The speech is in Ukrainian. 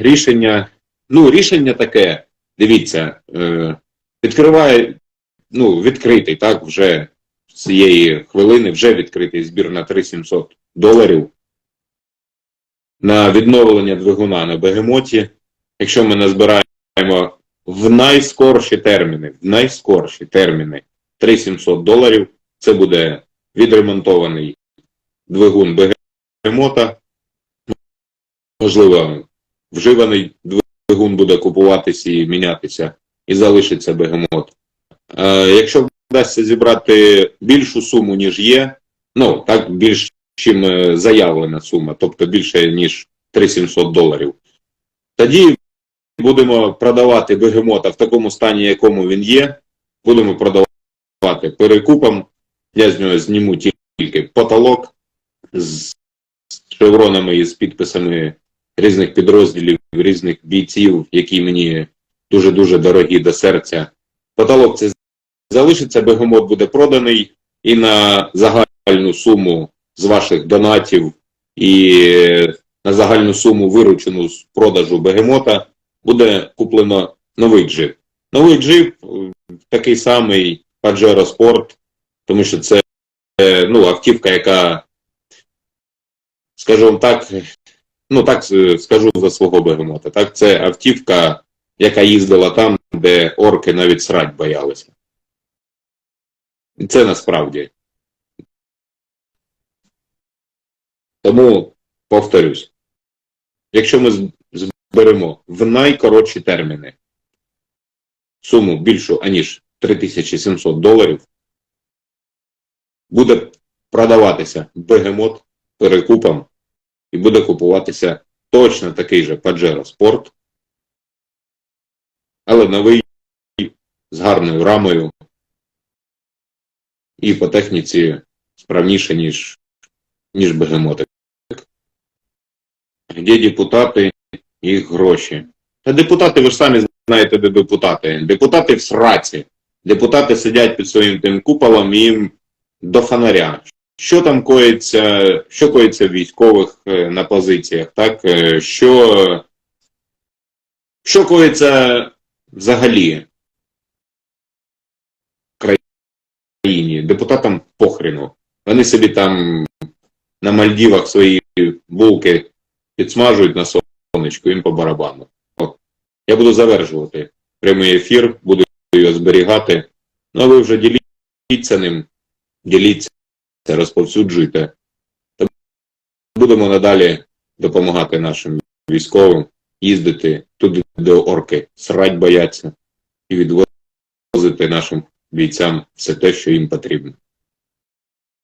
рішення. Ну, рішення таке, дивіться, е, відкриває, ну, відкритий, так, вже цієї хвилини вже відкритий збір на 3700 доларів на відновлення двигуна на бегемоті. Якщо ми назбираємо в найскорші терміни, в найскорші терміни 3700 доларів, це буде відремонтований двигун бегемота. Можливо, вживаний двигун буде купуватися і мінятися, і залишиться бегемот. Е, якщо вдасться зібрати більшу суму, ніж є, ну, так більш чим е, заявлена сума, тобто більше, ніж 3700 доларів, тоді будемо продавати бегемота в такому стані, якому він є, будемо продавати перекупом. Я з нього зніму тільки потолок з шевронами і з підписами різних підрозділів, різних бійців, які мені дуже-дуже дорогі до серця. Потолок це залишиться, бегемот буде проданий і на загальну суму з ваших донатів і на загальну суму виручену з продажу бегемота буде куплено новий джип. Новий джип такий самий Pajero Sport, тому що це е, ну, автівка, яка, скажу вам так, ну так е, скажу за свого бегемота. Так, це автівка, яка їздила там, де орки навіть срать боялися. І Це насправді. Тому повторюсь, якщо ми зберемо в найкоротші терміни суму більшу, аніж 3700 доларів, буде продаватися бегемот перекупом і буде купуватися точно такий же Pajero Sport, але новий з гарною рамою і по техніці справніше, ніж, ніж бегемотик. Де депутати їх гроші? Та депутати, ви ж самі знаєте, де депутати. Депутати в сраці. Депутати сидять під своїм тим куполом і їм до фонаря. Що там коїться, що коїться в військових е, на позиціях, так? Е, Що, що коїться взагалі в країні? Депутатам похрену. Вони собі там на Мальдівах свої булки підсмажують на сонечку, їм по барабану. От. Я буду завершувати прямий ефір, буду його зберігати. Ну, а ви вже діліться ним, діліться, розповсюджуйте. Та будемо надалі допомагати нашим військовим їздити туди, де орки срать бояться, і відвозити нашим бійцям все те, що їм потрібно.